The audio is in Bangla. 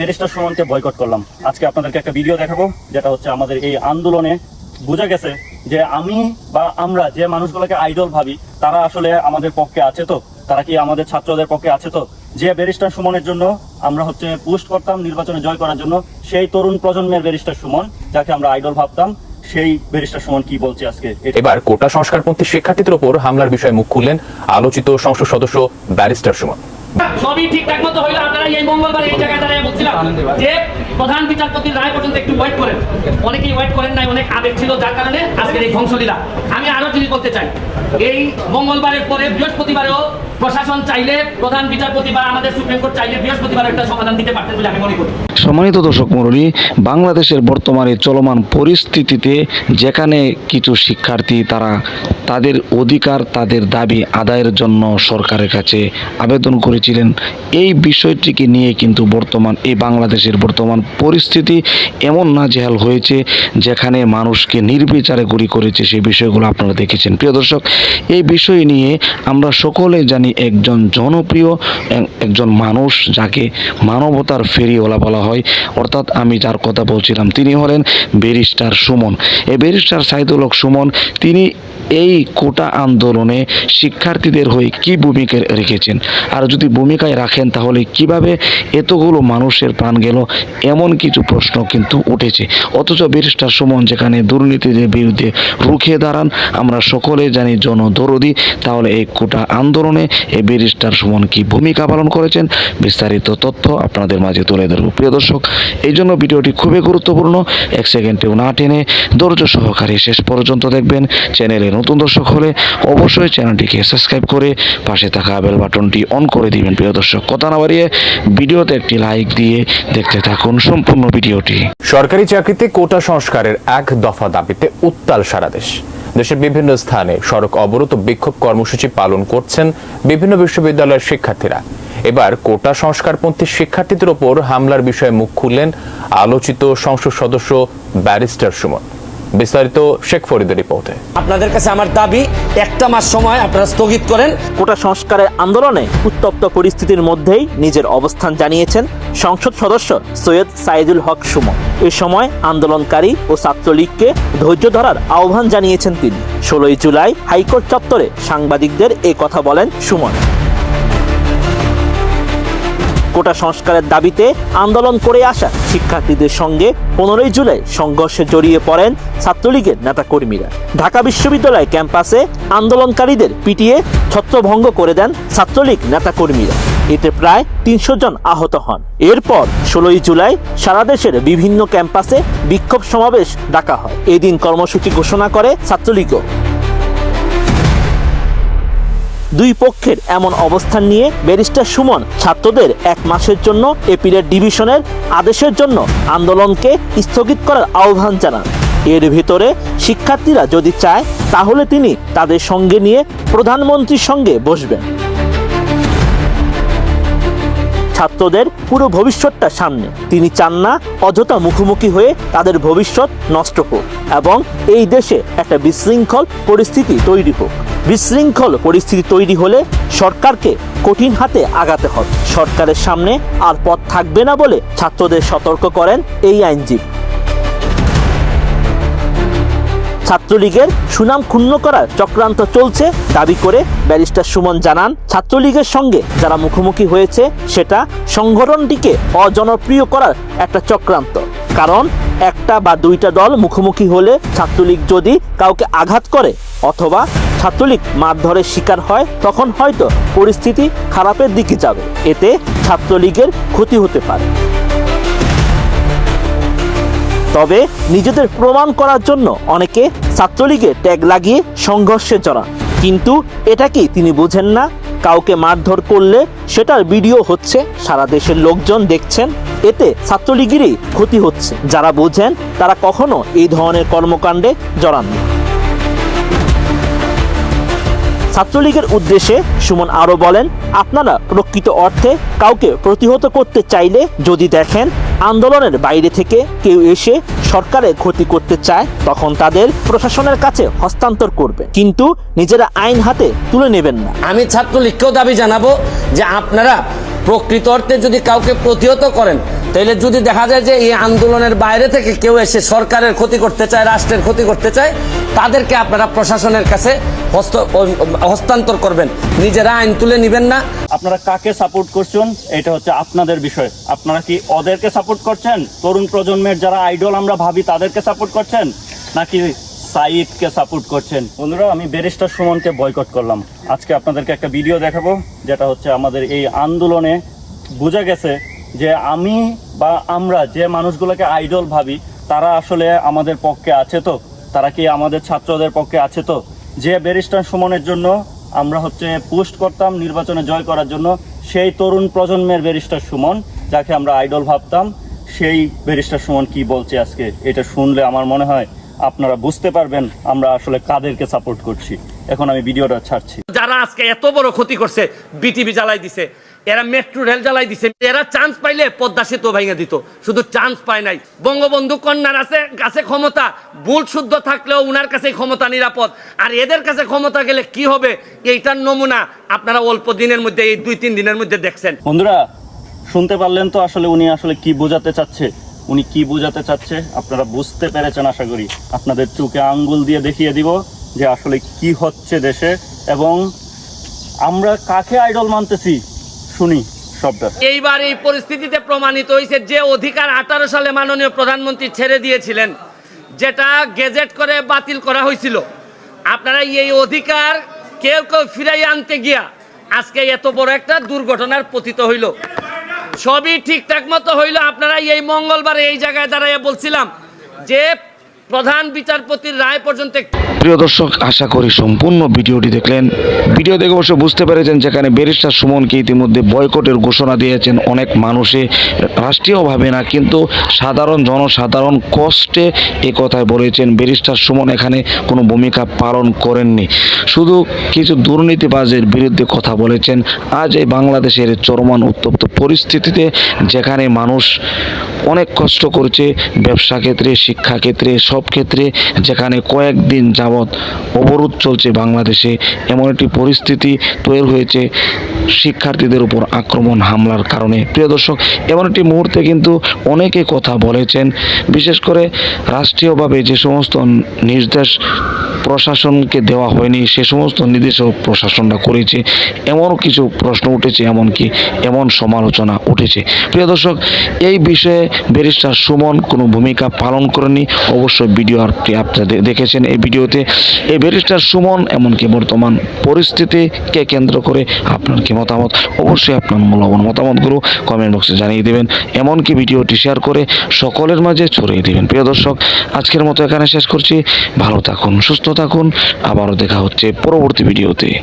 ব্যারিস্টার সুমনকে বয়কট করলাম। আজকে আপনাদেরকে একটা ভিডিও দেখাবো, যেটা হচ্ছে আমাদের এই আন্দোলনে বোঝা গেছে যে আমি বা আমরা যে মানুষগুলোকে আইডল ভাবি, তারা আসলে আমাদের পক্ষে আছে তো? তারা কি আমাদের ছাত্রদের পক্ষে আছে তো? যে ব্যারিস্টার সুমনের জন্য আমরা হচ্ছে পোস্ট করতাম নির্বাচনে জয় করার জন্য, সেই তরুণ প্রজন্মের ব্যারিস্টার সুমন, যাকে আমরা আইডল ভাবতাম, সেই ব্যারিস্টার সুমন কি বলছে আজকে? এবার কোটা সংস্কারপন্থী শিক্ষার্থীদের উপর হামলার বিষয়ে মুখ খুললেন আলোচিত সংসদ সদস্য ব্যারিস্টার সুমন। সবই ঠিকঠাক মতো হইল। আপনারা এই মঙ্গলবার এই জায়গায় দাঁড়িয়ে বলছিলাম যে প্রধান বিচারপতির রায় পর্যন্ত একটু ওয়েট করেন। অনেকেই ওয়েট করেন নাই, অনেক আবেগ ছিল যার কারণে আজকের এই ধ্বংসলীলা। আমি আরও জিনিস বলতে চাই, এই মঙ্গলবারের পরে বৃহস্পতিবারেও প্রশাসন চাইলে প্রধান বিচারপতি বা আমাদের সুপ্রিম কোর্ট চাইলে বৃহস্পতিবার একটা সমাধান দিতে পারতেন বলে আমি মনে করি। সম্মানিত দর্শক মণ্ডলী, বাংলাদেশের বর্তমানে চলমান পরিস্থিতিতে যেখানে কিছু শিক্ষার্থী, তারা তাদের অধিকার, তাদের দাবি আদায়ের জন্য সরকারের কাছে আবেদন করেছিলেন। এই বিষয়টিকে নিয়ে কিন্তু বর্তমান, এই বাংলাদেশের বর্তমান পরিস্থিতি এমন নাজেহাল হয়েছে, যেখানে মানুষকে নির্বিচারে গুলি করেছে। সেই বিষয়গুলো আপনারা দেখেছেন। প্রিয় দর্শক, এই বিষয় নিয়ে আমরা সকলে জানি একজন জনপ্রিয় একজন মানুষ যাকে মানবতার ফেরিওয়ালা বলা হয়। অর্থাৎ আমি যার কথা বলছিলাম, তিনি হলেন ব্যারিস্টার সুমন। এই ব্যারিস্টার সাইদুল হক সুমন, তিনি এই কোটা আন্দোলনে শিক্ষার্থীদের হয়ে কি ভূমিকা রেখেছেন? আর যদি ভূমিকায় রাখেন, তাহলে কীভাবে এতগুলো মানুষের প্রাণ গেল? এমন কিছু প্রশ্ন কিন্তু উঠেছে। অথচ ব্যারিস্টার সুমন যেখানে দুর্নীতিদের বিরুদ্ধে রুখে দাঁড়ান, আমরা সকলে জানি জনদরদি। তাহলে এই কোটা আন্দোলনে এই ব্যারিস্টার সুমন কি ভূমিকা পালন করেছেন বিস্তারিত তথ্য আপনাদের মাঝে তুলে ধরব। প্রিয় দর্শক, এই জন্য ভিডিওটি খুবই গুরুত্বপূর্ণ। এক সেকেন্ডেও না টেনে ধৈর্য সহকারে শেষ পর্যন্ত দেখবেন। চ্যানেলে নতুন দর্শক হলে অবশ্যই চ্যানেলটিকে সাবস্ক্রাইব করে পাশে থাকা বেল বাটনটি অন করে দিবেন। প্রিয় দর্শক, কথা না বাড়িয়ে ভিডিওতে একটি লাইক দিয়ে দেখতে থাকুন সম্পূর্ণ ভিডিওটি। সরকারি চাকরিতে কোটা সংস্কারের এক দফা দাবিতে উত্তাল সারা দেশ। দেশের বিভিন্ন স্থানে সড়ক অবরোধ ও বিক্ষোভ কর্মসূচি পালন করছেন বিভিন্ন বিশ্ববিদ্যালয়ের শিক্ষার্থীরা। এবার কোটা সংস্কারপন্থী শিক্ষার্থীদের ওপর হামলার বিষয়ে মুখ খুললেন আলোচিত সংসদ সদস্য ব্যারিস্টার সুমন। বিস্তারিত শেখ ফরিদের রিপোর্টে। আপনাদের কাছে আমার দাবি একটা মাস সময় আপনারা স্থগিত করেন। কোটা সংস্কারের আন্দোলনে উত্তপ্ত পরিস্থিতির মধ্যেই নিজের অবস্থান জানিয়েছেন সংসদ সদস্য সৈয়দ সাইদুল হক সুমন। এ সময় আন্দোলনকারী ও ছাত্রলীগকে ধৈর্য ধরার আহ্বান জানিয়েছেন তিনি। ষোলোই জুলাই হাইকোর্ট চত্বরে সাংবাদিকদের এ কথা বলেন সুমন। কোটা সংস্কারের দাবিতে আন্দোলন করে আসা শিক্ষার্থীদের সঙ্গে পনেরোই জুলাই সংঘর্ষে জড়িয়ে পড়েন ছাত্রলীগের নেতাকর্মীরা। ঢাকা বিশ্ববিদ্যালয় ক্যাম্পাসে আন্দোলনকারীদের পিটিয়ে ছত্রভঙ্গ করে দেন ছাত্রলীগ নেতাকর্মীরা। এতে প্রায় তিনশো জন আহত হন। এরপর ষোলোই জুলাই সারা দেশের বিভিন্ন ক্যাম্পাসে বিক্ষোভ সমাবেশ ডাকা হয়। এদিন কর্মসূচি ঘোষণা করে ছাত্রলীগও দুই পক্ষের এমন অবস্থান নিয়ে ব্যারিস্টার সুমন ছাত্রদের এক মাসের জন্য এপিলের ডিভিশনের আদেশের জন্য আন্দোলনকে স্থগিত করার আহ্বান জানান। এর ভিতরে শিক্ষার্থীরা যদি চায়, তাহলে তিনি তাদের সঙ্গে নিয়ে প্রধানমন্ত্রীর সঙ্গে বসবেন। ছাত্রদের পুরো ভবিষ্যৎটা সামনে। তিনি চান না অযথা মুখোমুখি হয়ে তাদের ভবিষ্যৎ নষ্ট হোক এবং এই দেশে একটা বিশৃঙ্খল পরিস্থিতি তৈরি হোক। বিশৃঙ্খল পরিস্থিতি তৈরি হলে সরকারকে কঠিন হাতে আগাতে হবে। সরকারের সামনে আর পথ থাকবে না বলে ছাত্রদের সতর্ক করেন এই আইনজীবী। ছাত্রলীগের সুনাম ক্ষুণ্ণ করার চক্রান্ত চলছে, দাবি করে ব্যারিস্টার সুমন জানান, ছাত্রলীগের সঙ্গে যারা মুখোমুখি হয়েছে, সেটা সংগঠনটিকে অজনপ্রিয় করার একটা চক্রান্ত। কারণ একটা বা দুইটা দল মুখোমুখি হলে ছাত্রলীগ যদি কাউকে আঘাত করে অথবা ছাত্রলীগ মারধরের শিকার হয়, তখন হয়তো পরিস্থিতি খারাপের দিকে যাবে। এতে ছাত্রলীগের ক্ষতি হতে পারে। তবে নিজেদের প্রমাণ করার জন্য অনেকে ছাত্রলীগে ট্যাগ লাগিয়ে সংঘর্ষে জড়ান। কিন্তু এটা কি তিনি বোঝেন না? কাউকে মারধর করলে সেটার ভিডিও হচ্ছে, সারা দেশের লোকজন দেখছেন, এতে ছাত্রলীগেরই ক্ষতি হচ্ছে। যারা বোঝেন, তারা কখনো এই ধরনের কর্মকাণ্ডে জড়ান না। ছাত্রলীগের উদ্দেশ্যে সুমন আরও বলেন, আপনারা প্রকৃত অর্থে কাউকে প্রতিহত করতে চাইলে যদি দেখেন আন্দোলনের বাইরে থেকে কেউ এসে সরকারের ক্ষতি করতে চায়, তখন তাদের প্রশাসনের কাছে হস্তান্তর করবে। কিন্তু নিজেরা আইন হাতে তুলে নেবেন না। আমি ছাত্রলীগকেও দাবি জানাব যে আপনারা প্রকৃত অর্থে যদি কাউকে প্রতিহত করেন তাহলে যদি দেখা যায় যে এই আন্দোলনের বাইরে থেকে কেউ এসে সরকারের ক্ষতি করতে চায়, রাষ্ট্রের ক্ষতি করতে চায়, তাদেরকে আপনারা প্রশাসনের কাছে হস্ত হস্তান্তর করবেন। নিজেরা আইন তুলে নেবেন না। আপনারা কাকে সাপোর্ট করছেন, এটা হচ্ছে আপনাদের বিষয়। আপনারা কি ওদেরকে সাপোর্ট করছেন? তরুণ প্রজন্মের যারা আইডল আমরা ভাবি, তাদেরকে সাপোর্ট করছেন? নাকি সাইদকে সাপোর্ট করছেন। বন্ধুরা, আমি ব্যারিস্টার সুমনকে বয়কট করলাম। আজকে আপনাদেরকে একটা ভিডিও দেখাবো, যেটা হচ্ছে আমাদের এই আন্দোলনে বোঝা গেছে যে আমি বা আমরা যে মানুষগুলোকে আইডল ভাবি, তারা আসলে আমাদের পক্ষে আছে তো? তারা কি আমাদের ছাত্রদের পক্ষে আছে তো? যে ব্যারিস্টার সুমনের জন্য আমরা হচ্ছে পোস্ট করতাম নির্বাচনে জয় করার জন্য, সেই তরুণ প্রজন্মের ব্যারিস্টার সুমন, যাকে আমরা আইডল ভাবতাম, সেই ব্যারিস্টার সুমন কি বলছে আজকে? এটা শুনলে আমার মনে হয় আপনারা বুঝতে পারবেন আমরা আসলে কাদেরকে সাপোর্ট করছি। এখন আমি ভিডিওটা ছাড়ছি। যারা আজকে এত বড় ক্ষতি করছে বিটিভি জ্বালাই দিছে এরা মেট্রো রেল জ্বালাই দিছে এরা চান্স পাইলে পদ্মা সেতু ভেঙে দিত। শুধু চান্স পায় নাই। বঙ্গবন্ধু কন্যার আছে কাছে ক্ষমতা ভুল শুদ্ধ থাকলেও উনার কাছে ক্ষমতা নিরাপদ। আর এদের কাছে ক্ষমতা গেলে কি হবে এইটার নমুনা আপনারা অল্প দিনের মধ্যে এই দুই তিন দিনের মধ্যে দেখছেন। বন্ধুরা শুনতে পারলেন তো আসলে উনি আসলে কি বোঝাতে চাচ্ছে? উনি কি বোঝাতে চাচ্ছে আপনারা বুঝতে পেরেছেন, আশা করি। আপনাদের চোখে আঙ্গুল দিয়ে দেখিয়ে দিব যে আসলে কি হচ্ছে দেশে এবং আমরা কাকে আইডল মানতেছি। শুনি এইবার এই পরিস্থিতিতে প্রমাণিত হয়েছে যে অধিকার আঠারো সালে মাননীয় প্রধানমন্ত্রী ছেড়ে দিয়েছিলেন, যেটা গেজেট করে বাতিল করা হয়েছিল। আপনারা এই অধিকার কেউ কেউ ফিরাই আনতে গিয়া আজকে এত বড় একটা দুর্ঘটনার পতিত হইল। সবই ঠিকঠাক মতো হইল। আপনারা এই মঙ্গলবার এই জায়গায় দাঁড়াইয়া বলছিলাম যে প্রধান বিচারপতির রায় পর্যন্ত প্রিয় দর্শক, আশা করি সম্পূর্ণ ভিডিওটি দেখলেন। ভিডিও দেখে অবশ্য বুঝতে পেরেছেন যেখানে ব্যারিস্টার সুমনকে ইতিমধ্যে বয়কটের ঘোষণা দিয়েছেন অনেক মানুষে, রাষ্ট্রীয়ভাবে না, কিন্তু সাধারণ জনসাধারণ কষ্টে এ কথায় বলেছেন ব্যারিস্টার সুমন এখানে কোনো ভূমিকা পালন করেননি। শুধু কিছু দুর্নীতিবাজের বিরুদ্ধে কথা বলেছেন। আজ এই বাংলাদেশের চরমান উত্তপ্ত পরিস্থিতিতে যেখানে মানুষ অনেক কষ্ট করছে, ব্যবসা ক্ষেত্রে, শিক্ষা ক্ষেত্রে, সব ক্ষেত্রে, যেখানে কয়েকদিন যাবৎ অবরোধ চলছে বাংলাদেশে। এমন একটি পরিস্থিতি তৈরি হয়েছে, শিক্ষার্থীদের উপর আক্রমণ, হামলার কারণে। প্রিয় দর্শক, এমন একটি মুহূর্তে কিন্তু অনেকে কথা বলেছেন, বিশেষ করে রাষ্ট্রীয়ভাবে যে সমস্ত নির্দেশ প্রশাসনকে দেওয়া হয়নি, সে সমস্ত নির্দেশও প্রশাসনরা করেছে। এমনও কিছু প্রশ্ন উঠেছে, এমনকি এমন সমালোচনা উঠেছে। প্রিয় দর্শক, এই বিষয়ে ব্যারিস্টার সুমন কোনো ভূমিকা পালন করেনি অবশ্যই ভিডিওটি আপনারা দে- দেখেছেন এই ভিডিওতে। এই ব্যারিস্টার সুমন, এমনকি বর্তমান পরিস্থিতিকে কেন্দ্র করে আপনার কি মতামত? অবশ্যই আপনার মূল্যবান মতামতগুলো কমেন্ট বক্সে জানিয়ে দেবেন। এমনকি ভিডিওটি শেয়ার করে সকলের মাঝে ছড়িয়ে দেবেন। প্রিয় দর্শক, আজকের মতো এখানে শেষ করছি। ভালো থাকুন, সুস্থ থাকুন। আবারও দেখা হচ্ছে পরবর্তী ভিডিওতে।